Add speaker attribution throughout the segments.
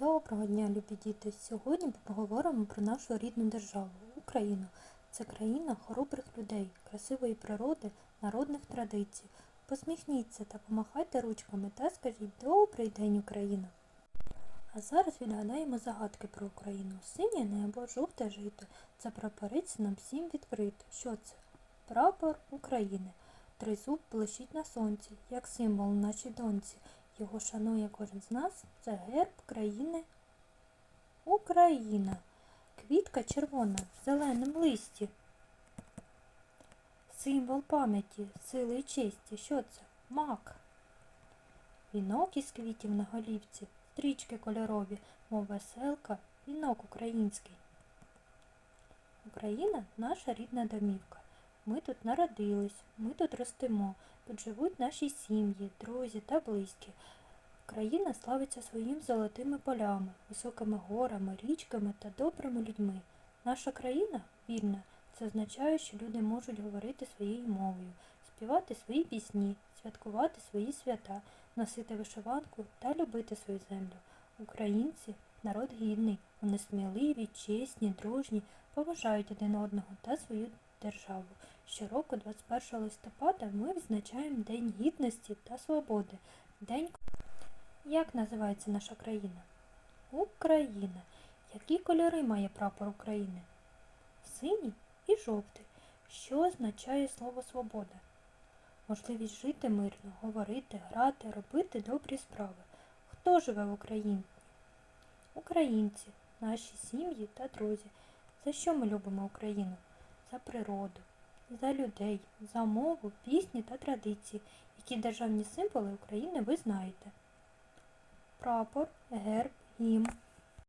Speaker 1: Доброго дня, любі діти! Сьогодні поговоримо про нашу рідну державу Україну. Це країна хоробрих людей, красивої природи, народних традицій. Посміхніться та помахайте ручками та скажіть Добрий день, Україна! А зараз відгадаємо загадки про Україну. Синє небо, жовте жито. Це прапорець нам всім відкрито. Що це? Прапор України. Тризуб блищить на сонці, як символ нашій доньці. Його шанує кожен з нас. Це герб країни Україна. Квітка червона в зеленому листі. Символ пам'яті, сили і честі. Що це? Мак. Вінок із квітів на голівці, стрічки кольорові, мов веселка, вінок український. Україна наша рідна домівка. Ми тут народились, ми тут ростемо, тут живуть наші сім'ї, друзі та близькі. Країна славиться своїми золотими полями, високими горами, річками та добрими людьми. Наша країна вільна. Це означає, що люди можуть говорити своєю мовою, співати свої пісні, святкувати свої свята, носити вишиванку та любити свою землю. Українці народ гідний, вони сміливі, чесні, дружні, поважають один одного та свою державу. Щороку, 21 листопада, ми відзначаємо День гідності та свободи. День як називається наша країна? Україна. Які кольори має прапор України? Синій і жовтий. Що означає слово свобода? Можливість жити мирно, говорити, грати, робити добрі справи. Хто живе в Україні? Українці, наші сім'ї та друзі. За що ми любимо Україну? За природу, за людей, за мову, пісні та традиції. Які державні символи України ви знаєте? Прапор, герб, гімн.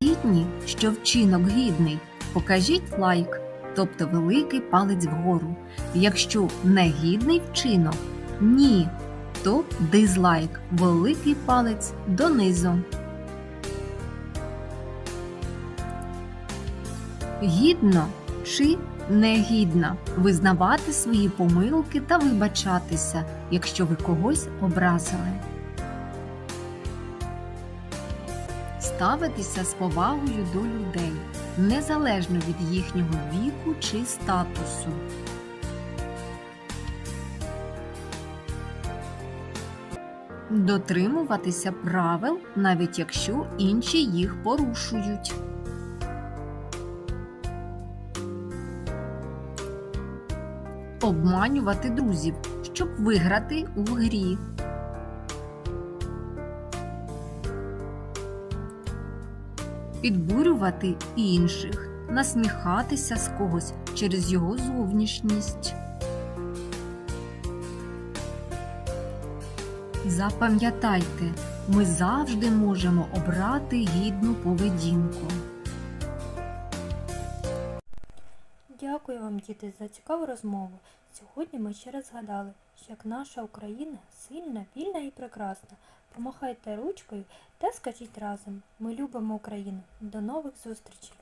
Speaker 2: Гідні, що вчинок гідний, покажіть лайк, тобто великий палець вгору. Якщо негідний вчинок, ні, то дизлайк, великий палець донизу. Гідно чи негідно визнавати свої помилки та вибачатися, якщо ви когось образили. ставитися з повагою до людей, незалежно від їхнього віку чи статусу. Дотримуватися правил, навіть якщо інші їх порушують. Обманювати друзів, щоб виграти у грі. підбурювати інших, насміхатися з когось через його зовнішність. Запам'ятайте, ми завжди можемо обрати гідну поведінку.
Speaker 1: Дякую вам, діти, за цікаву розмову. Сьогодні ми ще раз згадали, що як наша Україна сильна, вільна і прекрасна. Помахайте ручкою та скажіть разом. Ми любимо Україну. До нових зустрічей!